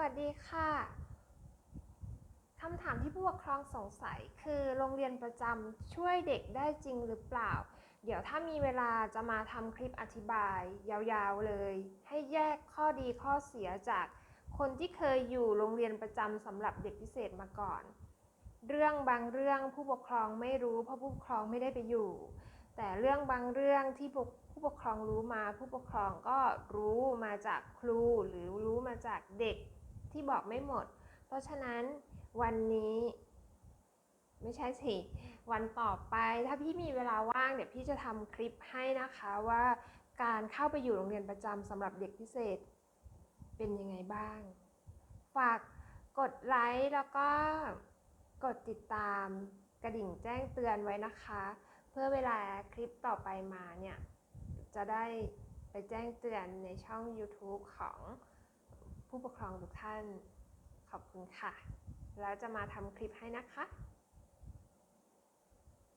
วัสดีค่ะ คำถามที่ผู้ปกครองสงสัยคือโรงเรียนประจำช่วยเด็กได้จริงหรือเปล่า เดี๋ยวถ้ามีเวลาจะมาทำคลิปอธิบาย ยาวๆเลย ให้แยกข้อดีข้อเสียจากคนที่เคยอยู่โรงเรียนประจำสำหรับเด็กพิเศษมาก่อน เรื่องบางเรื่องผู้ปกครองไม่รู้เพราะผู้ปกครองไม่ได้ไปอยู่ แต่เรื่องบางเรื่องที่ผู้ผู้ปกครองรู้มา ผู้ปกครองก็รู้มาจากครูหรือรู้มาจากเด็ก ที่บอกไม่หมด เพราะฉะนั้นวันนี้ ไม่ใช่สิ วันต่อไปถ้าพี่มีเวลาว่างเดี๋ยวพี่จะทำคลิปให้นะคะว่าการเข้าไปอยู่โรงเรียนประจำสำหรับเด็กพิเศษเป็นยังไงบ้าง ฝากกดไลค์แล้วก็กดติดตามกระดิ่งแจ้งเตือนไว้นะคะ เพื่อเวลาคลิปต่อไปมาเนี่ย จะได้ไปแจ้งเตือนในช่อง YouTube ของ ผู้ปกครองทุกท่าน ขอบคุณค่ะ แล้วจะมาทำคลิปให้นะคะ